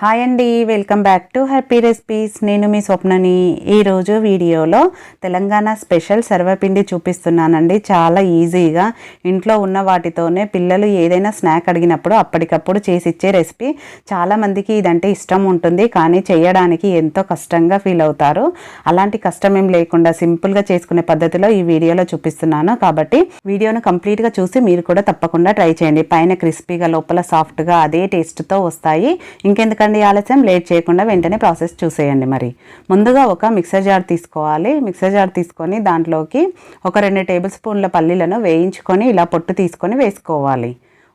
Hi అండి welcome back to happy recipes నేను మీ స్వప్నని ఈరోజు వీడియోలో తెలంగాణ స్పెషల్ సర్వపిండి చూపిస్తున్నానండి. చాలా ఈజీగా ఇంట్లో ఉన్న వాటితోనే పిల్లలు ఏదైనా స్నాక్ అడిగినప్పుడు అప్పటికప్పుడు చేసి ఇచ్చే రెసిపీ చాలామందికి ఇదంటే ఇష్టం ఉంటుంది కానీ చేయడానికి ఎంతో కష్టంగా ఫీల్ అవుతారు. అలాంటి కష్టం ఏం లేకుండా సింపుల్గా చేసుకునే పద్ధతిలో ఈ వీడియోలో చూపిస్తున్నాను. కాబట్టి వీడియోను కంప్లీట్గా చూసి మీరు కూడా తప్పకుండా ట్రై చేయండి. పైన క్రిస్పీగా లోపల సాఫ్ట్గా అదే టేస్ట్తో వస్తాయి. ఇంకెందుకంటే ఆలస్యం లేట్ చేయకుండా వెంటనే ప్రాసెస్ చూసేయండి మరి. ముందుగా ఒక మిక్సర్ జార్ తీసుకోవాలి. మిక్సర్ జార్ తీసుకొని దాంట్లోకి ఒక రెండు టేబుల్ స్పూన్ల పల్లీలను వేయించుకొని ఇలా పొట్టు తీసుకొని వేసుకోవాలి.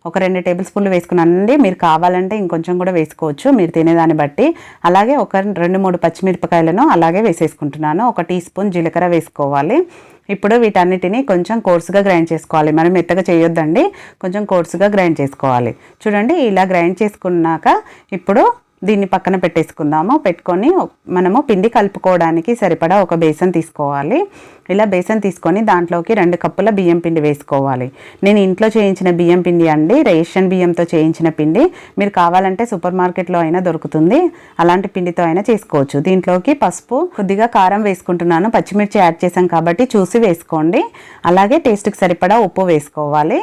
ఒక రెండు టేబుల్ స్పూన్లు వేసుకున్నానండి. మీరు కావాలంటే ఇంకొంచెం కూడా వేసుకోవచ్చు. మీరు తినేదాన్ని బట్టి. అలాగే ఒక రెండు మూడు పచ్చిమిరపకాయలను అలాగే వేసేసుకుంటున్నాను. ఒక టీ స్పూన్ జీలకర్ర వేసుకోవాలి. ఇప్పుడు వీటన్నిటిని కొంచెం కోర్సుగా గ్రైండ్ చేసుకోవాలి. మనం మెత్తగా చేయొద్దండి. కొంచెం కోర్సుగా గ్రైండ్ చేసుకోవాలి. చూడండి ఇలా గ్రైండ్ చేసుకున్నాక ఇప్పుడు దీన్ని పక్కన పెట్టేసుకుందాము. పెట్టుకొని మనము పిండి కలుపుకోవడానికి సరిపడా ఒక బేసన్ తీసుకోవాలి. ఇలా బేసన్ తీసుకొని దాంట్లోకి రెండు కప్పుల బియ్యం పిండి వేసుకోవాలి. నేను ఇంట్లో చేయించిన బియ్యం పిండి అండి రేషన్ బియ్యంతో చేయించిన పిండి. మీరు కావాలంటే సూపర్ మార్కెట్లో అయినా దొరుకుతుంది. అలాంటి పిండితో అయినా చేసుకోవచ్చు. దీంట్లోకి పసుపు కొద్దిగా కారం వేసుకుంటున్నాను. పచ్చిమిర్చి యాడ్ చేసాం కాబట్టి చూసి వేసుకోండి. అలాగే టేస్ట్కి సరిపడా ఉప్పు వేసుకోవాలి.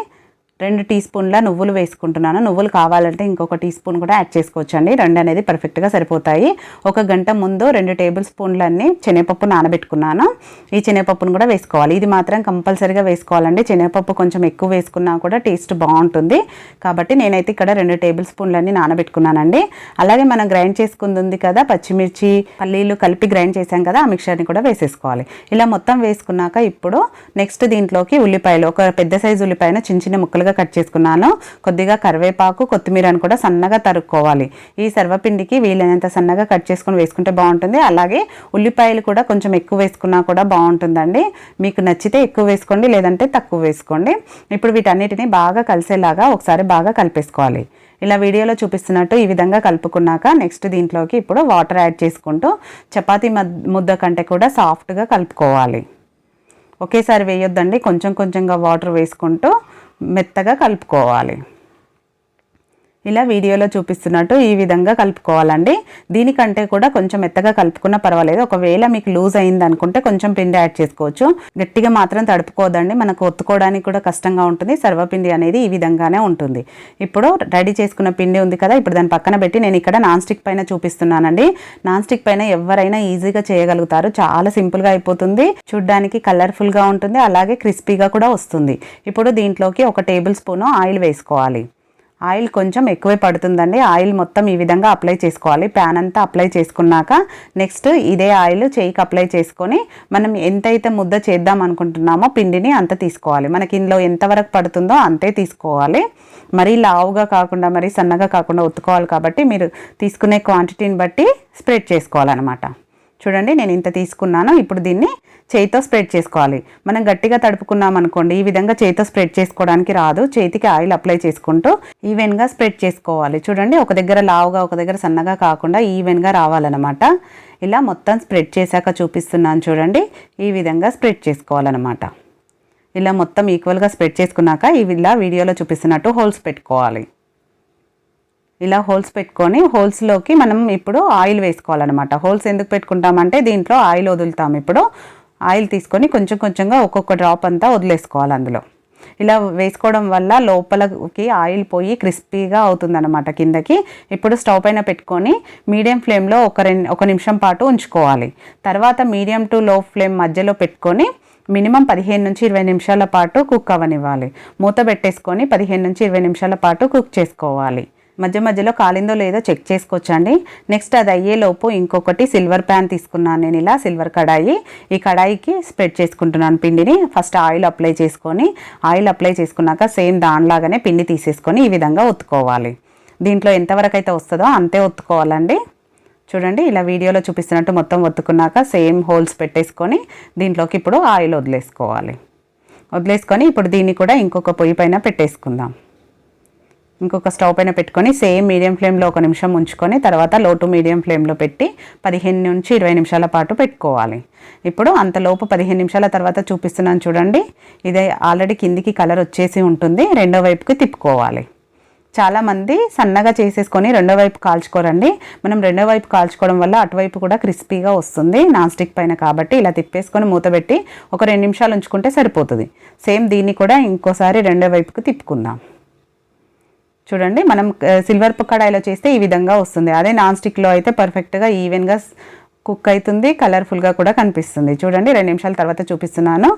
రెండు టీ స్పూన్ల నువ్వులు వేసుకుంటున్నాను. నువ్వులు కావాలంటే ఇంకొక టీ స్పూన్ కూడా యాడ్ చేసుకోవచ్చండి. రెండు అనేది పర్ఫెక్ట్గా సరిపోతాయి. ఒక గంట ముందు రెండు టేబుల్ స్పూన్లన్నీ శనగపప్పు నానబెట్టుకున్నాను. ఈ శనగపప్పును కూడా వేసుకోవాలి. ఇది మాత్రం కంపల్సరీగా వేసుకోవాలండి. శనగపప్పు కొంచెం ఎక్కువ వేసుకున్నా కూడా టేస్ట్ బాగుంటుంది. కాబట్టి నేనైతే ఇక్కడ రెండు టేబుల్ స్పూన్లన్నీ నానబెట్టుకున్నానండి. అలాగే మనం గ్రైండ్ చేసుకుంది ఉంది కదా పచ్చిమిర్చి పల్లీలు కలిపి గ్రైండ్ చేసాం కదా ఆ మిక్చర్ని కూడా వేసేసుకోవాలి. ఇలా మొత్తం వేసుకున్నాక ఇప్పుడు నెక్స్ట్ దీంట్లోకి ఉల్లిపాయలు ఒక పెద్ద సైజు ఉల్లిపాయను చిన్న చిన్న ముక్కలుగా కట్ చేసుకున్నాను. కొద్దిగా కరివేపాకు కొత్తిమీరను కూడా సన్నగా తరుక్కోవాలి. ఈ సర్వపిండికి వీలైనంత సన్నగా కట్ చేసుకుని వేసుకుంటే బాగుంటుంది. అలాగే ఉల్లిపాయలు కూడా కొంచెం ఎక్కువ వేసుకున్నా కూడా బాగుంటుందండి. మీకు నచ్చితే ఎక్కువ వేసుకోండి లేదంటే తక్కువ వేసుకోండి. ఇప్పుడు వీటన్నిటిని బాగా కలిసేలాగా ఒకసారి బాగా కలిపేసుకోవాలి. ఇలా వీడియోలో చూపిస్తున్నట్టు ఈ విధంగా కలుపుకున్నాక నెక్స్ట్ దీంట్లోకి ఇప్పుడు వాటర్ యాడ్ చేసుకుంటూ చపాతీ ముద్ద కంటే కూడా సాఫ్ట్గా కలుపుకోవాలి. ఒకేసారి వేయొద్దండి. కొంచెం కొంచెంగా వాటర్ వేసుకుంటూ మెత్తగా కలుపుకోవాలి. ఇలా వీడియోలో చూపిస్తున్నట్టు ఈ విధంగా కలుపుకోవాలండి. దీనికంటే కూడా కొంచెం మెత్తగా కలుపుకున్నా పర్వాలేదు. ఒకవేళ మీకు లూజ్ అయింది అనుకుంటే కొంచెం పిండి యాడ్ చేసుకోవచ్చు. గట్టిగా మాత్రం తడుపుకోదండి. మనకు ఒత్తుకోవడానికి కూడా కష్టంగా ఉంటుంది. సర్వపిండి అనేది ఈ విధంగానే ఉంటుంది. ఇప్పుడు రెడీ చేసుకున్న పిండి ఉంది కదా ఇప్పుడు దాని పక్కన పెట్టి నేను ఇక్కడ నాన్ స్టిక్ పైన చూపిస్తున్నానండి. నాన్ స్టిక్ పైన ఎవరైనా ఈజీగా చేయగలుగుతారు. చాలా సింపుల్గా అయిపోతుంది. చూడ్డానికి కలర్ఫుల్గా ఉంటుంది. అలాగే క్రిస్పీగా కూడా వస్తుంది. ఇప్పుడు దీంట్లోకి ఒక టేబుల్ స్పూను ఆయిల్ వేసుకోవాలి. ఆయిల్ కొంచెం ఎక్కువే పడుతుందండి. ఆయిల్ మొత్తం ఈ విధంగా అప్లై చేసుకోవాలి. ప్యాన్ అంతా అప్లై చేసుకున్నాక నెక్స్ట్ ఇదే ఆయిల్ చేయికి అప్లై చేసుకొని మనం ఎంతైతే ముద్ద చేద్దాం అనుకుంటున్నామో పిండిని అంత తీసుకోవాలి. మనకి ఇందులో ఎంతవరకు పడుతుందో అంతే తీసుకోవాలి. మరీ లావుగా కాకుండా మరీ సన్నగా కాకుండా ఒత్తుకోవాలి కాబట్టి మీరు తీసుకునే క్వాంటిటీని బట్టి స్ప్రెడ్ చేసుకోవాలన్నమాట. చూడండి నేను ఇంత తీసుకున్నాను ఇప్పుడు దీన్ని చేతితో స్ప్రెడ్ చేసుకోవాలి. మనం గట్టిగా తడుపుకున్నాం అనుకోండి ఈ విధంగా చేతితో స్ప్రెడ్ చేసుకోవడానికి రాదు. చేతికి ఆయిల్ అప్లై చేసుకుంటూ ఈవెన్గా స్ప్రెడ్ చేసుకోవాలి. చూడండి ఒక దగ్గర లావుగా ఒక దగ్గర సన్నగా కాకుండా ఈవెన్గా రావాలన్నమాట. ఇలా మొత్తం స్ప్రెడ్ చేశాక చూపిస్తున్నాను చూడండి ఈ విధంగా స్ప్రెడ్ చేసుకోవాలన్నమాట. ఇలా మొత్తం ఈక్వల్గా స్ప్రెడ్ చేసుకున్నాక ఇలా వీడియోలో చూపిస్తున్నట్టు హోల్స్ పెట్టుకోవాలి. ఇలా హోల్స్ పెట్టుకొని హోల్స్లోకి మనం ఇప్పుడు ఆయిల్ వేసుకోవాలన్నమాట. హోల్స్ ఎందుకు పెట్టుకుంటామంటే దీంట్లో ఆయిల్ వదులుతాం. ఇప్పుడు ఆయిల్ తీసుకొని కొంచెం కొంచెంగా ఒక్కొక్క డ్రాప్ అంతా వదిలేసుకోవాలి అందులో. ఇలా వేసుకోవడం వల్ల లోపలకి ఆయిల్ పోయి క్రిస్పీగా అవుతుందన్నమాట కిందకి. ఇప్పుడు స్టవ్ పైన పెట్టుకొని మీడియం ఫ్లేమ్లో ఒక రెండు ఒక నిమిషం పాటు ఉంచుకోవాలి. తర్వాత మీడియం టు లో ఫ్లేమ్ మధ్యలో పెట్టుకొని మినిమం పదిహేను నుంచి ఇరవై నిమిషాల పాటు కుక్ అవ్వనివ్వాలి. మూత పెట్టేసుకొని పదిహేను నుంచి ఇరవై నిమిషాల పాటు కుక్ చేసుకోవాలి. మధ్య మధ్యలో కాలిందో లేదో చెక్ చేసుకోవచ్చండి. నెక్స్ట్ అది అయ్యేలోపు ఇంకొకటి సిల్వర్ ప్యాన్ తీసుకున్నాను నేను ఇలా సిల్వర్ కడాయి. ఈ కడాయికి స్ప్రెడ్ చేసుకుంటున్నాను పిండిని. ఫస్ట్ ఆయిల్ అప్లై చేసుకొని ఆయిల్ అప్లై చేసుకున్నాక సేమ్ దానిలాగానే పిండి తీసేసుకొని ఈ విధంగా ఒత్తుకోవాలి. దీంట్లో ఎంతవరకు అయితే వస్తుందో అంతే ఒత్తుకోవాలండి. చూడండి ఇలా వీడియోలో చూపిస్తున్నట్టు మొత్తం ఒత్తుకున్నాక సేమ్ హోల్స్ పెట్టేసుకొని దీంట్లోకి ఇప్పుడు ఆయిల్ వదిలేసుకోవాలి. వదిలేసుకొని ఇప్పుడు దీన్ని కూడా ఇంకొక పొయ్యి పైన పెట్టేసుకుందాం. ఇంకొక స్టవ్ పైన పెట్టుకొని సేమ్ మీడియం ఫ్లేమ్లో ఒక నిమిషం ఉంచుకొని తర్వాత లో టు మీడియం ఫ్లేమ్లో పెట్టి పదిహేను నుంచి ఇరవై నిమిషాల పాటు పెట్టుకోవాలి. ఇప్పుడు అంతలోపు పదిహేను నిమిషాల తర్వాత చూపిస్తున్నాను చూడండి. ఇదే ఆల్రెడీ కిందికి కలర్ వచ్చేసి ఉంటుంది. రెండో వైపుకి తిప్పుకోవాలి. చాలామంది సన్నగా చేసేసుకొని రెండో వైపు కాల్చుకోరండి. మనం రెండో వైపు కాల్చుకోవడం వల్ల అటువైపు కూడా క్రిస్పీగా వస్తుంది. నాన్ స్టిక్ పైన కాబట్టి ఇలా తిప్పేసుకొని మూతబెట్టి ఒక రెండు నిమిషాలు ఉంచుకుంటే సరిపోతుంది. సేమ్ దీన్ని కూడా ఇంకోసారి రెండో వైపుకి తిప్పుకుందాం. చూడండి మనం సిల్వర్ కడాయిలో చేస్తే ఈ విధంగా వస్తుంది. అదే నాన్ స్టిక్లో అయితే పర్ఫెక్ట్గా ఈవెన్గా కుక్ అవుతుంది కలర్ఫుల్గా కూడా కనిపిస్తుంది. చూడండి రెండు నిమిషాల తర్వాత చూపిస్తున్నాను.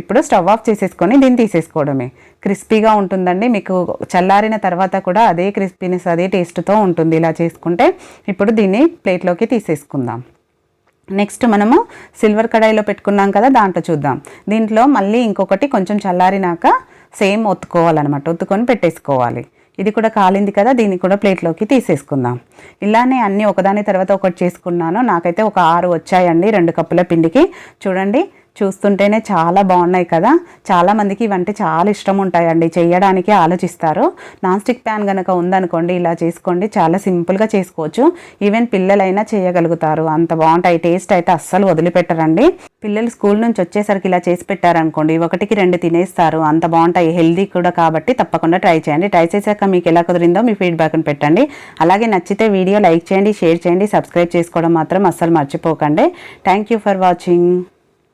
ఇప్పుడు స్టవ్ ఆఫ్ చేసేసుకొని దీన్ని తీసేసుకోవడమే. క్రిస్పీగా ఉంటుందండి. మీకు చల్లారిన తర్వాత కూడా అదే క్రిస్పీనెస్ అదే టేస్ట్తో ఉంటుంది ఇలా చేసుకుంటే. ఇప్పుడు దీన్ని ప్లేట్లోకి తీసేసుకుందాం. నెక్స్ట్ మనము సిల్వర్ కడాయిలో పెట్టుకున్నాం కదా దాంట్లో చూద్దాం. దీంట్లో మళ్ళీ ఇంకొకటి కొంచెం చల్లారినాక సేమ్ ఒత్తుకోవాలన్నమాట. ఒత్తుకొని పెట్టేసుకోవాలి. ఇది కూడా కాలింది కదా దీన్ని కూడా ప్లేట్లోకి తీసేసుకుందాం. ఇలానే అన్నీ ఒకదాని తర్వాత ఒకటి చేసుకున్నాను. నాకైతే ఒక ఆరు వచ్చాయండి రెండు కప్పుల పిండికి. చూడండి చూస్తుంటేనే చాలా బాగున్నాయి కదా. చాలామందికి ఇవంటే చాలా ఇష్టం ఉంటాయండి చేయడానికి ఆలోచిస్తారు. నాన్ స్టిక్ ప్యాన్ కనుక ఉందనుకోండి ఇలా చేసుకోండి. చాలా సింపుల్గా చేసుకోవచ్చు. ఈవెన్ పిల్లలైనా చేయగలుగుతారు. అంత బాగుంటాయి. టేస్ట్ అయితే అస్సలు వదిలిపెట్టరండి. పిల్లలు స్కూల్ నుంచి వచ్చేసరికి ఇలా చేసి పెట్టారనుకోండి ఒకటికి రెండు తినేస్తారు. అంత బాగుంటాయి. హెల్దీ కూడా కాబట్టి తప్పకుండా ట్రై చేయండి. ట్రై చేశాక మీకు ఎలా కుదిరిందో మీ ఫీడ్బ్యాక్ని పెట్టండి. అలాగే నచ్చితే వీడియో లైక్ చేయండి షేర్ చేయండి సబ్స్క్రైబ్ చేసుకోవడం మాత్రం అస్సలు మర్చిపోకండి. Thank you for watching.